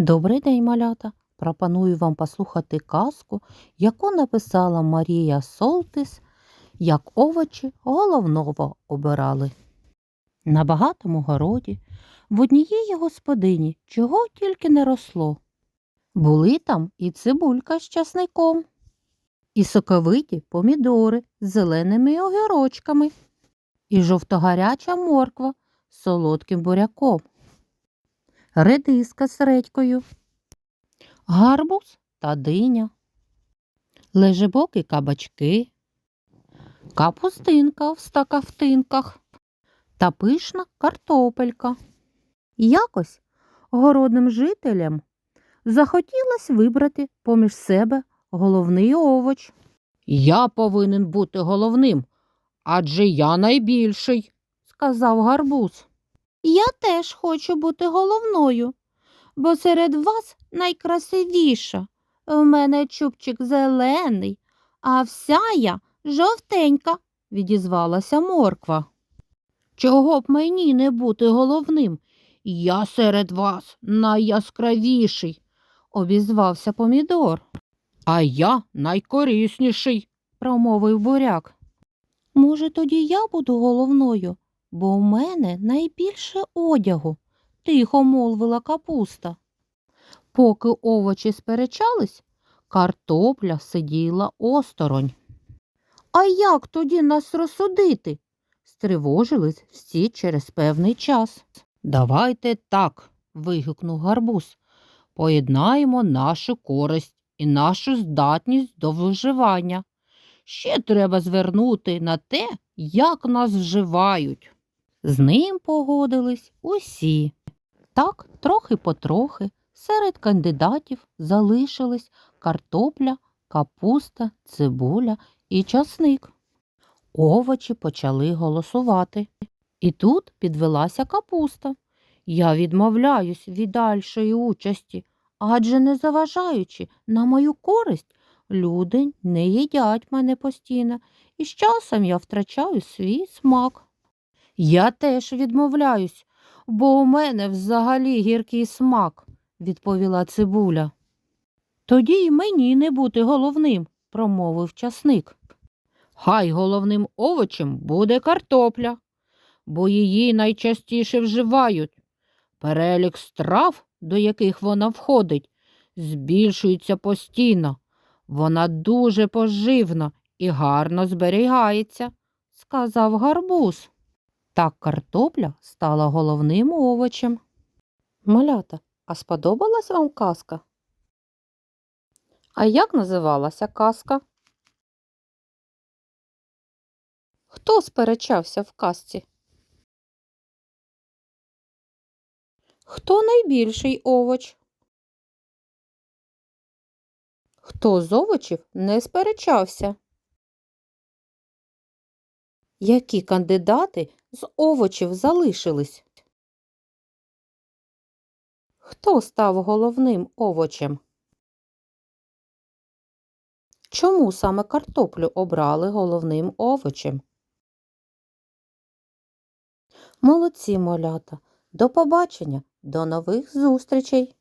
Добрий день, малята! Пропоную вам послухати казку, яку написала Марія Солтис, як овочі головного обирали. На багатому городі в однієї господині чого тільки не росло. Були там і цибулька з часником, і соковиті помідори з зеленими огірочками, і жовтогаряча морква з солодким буряком редиска з редькою, гарбуз та диня, лежебоки кабачки, капустинка в стакавтинках та пишна картопелька. Якось городним жителям захотілось вибрати поміж себе головний овоч. Я повинен бути головним, адже я найбільший, сказав гарбуз. Я теж хочу бути головною, бо серед вас найкрасивіша. В мене чубчик зелений, а вся я жовтенька, відізвалася морква. Чого б мені не бути головним? Я серед вас найяскравіший, обізвався помідор. А я найкорисніший, промовив буряк. Може, тоді я буду головною? Бо у мене найбільше одягу, тихо мовила капуста. Поки овочі сперечались, картопля сиділа осторонь. А як тоді нас розсудити? стривожились всі через певний час. Давайте так, вигукнув гарбуз. Поєднаємо нашу користь і нашу здатність до виживання. Ще треба звернути на те, як нас вживають. З ним погодились усі. Так, трохи потрохи, серед кандидатів залишились картопля, капуста, цибуля і часник. Овочі почали голосувати. І тут підвелася капуста. Я відмовляюсь від дальшої участі, адже не заважаючи на мою користь, люди не їдять мене постійно, і з часом я втрачаю свій смак. Я теж відмовляюсь, бо у мене взагалі гіркий смак, відповіла цибуля. Тоді й мені не бути головним, промовив часник. Хай головним овочем буде картопля, бо її найчастіше вживають. Перелік страв, до яких вона входить, збільшується постійно. Вона дуже поживна і гарно зберігається, сказав гарбуз. Так картопля стала головним овочем. Малята, а сподобалась вам казка? А як називалася казка? Хто сперечався в казці? Хто найбільший овоч? Хто з овочів не сперечався? Які кандидати з овочів залишились? Хто став головним овочем? Чому саме картоплю обрали головним овочем? Молодці малята! До побачення, до нових зустрічей!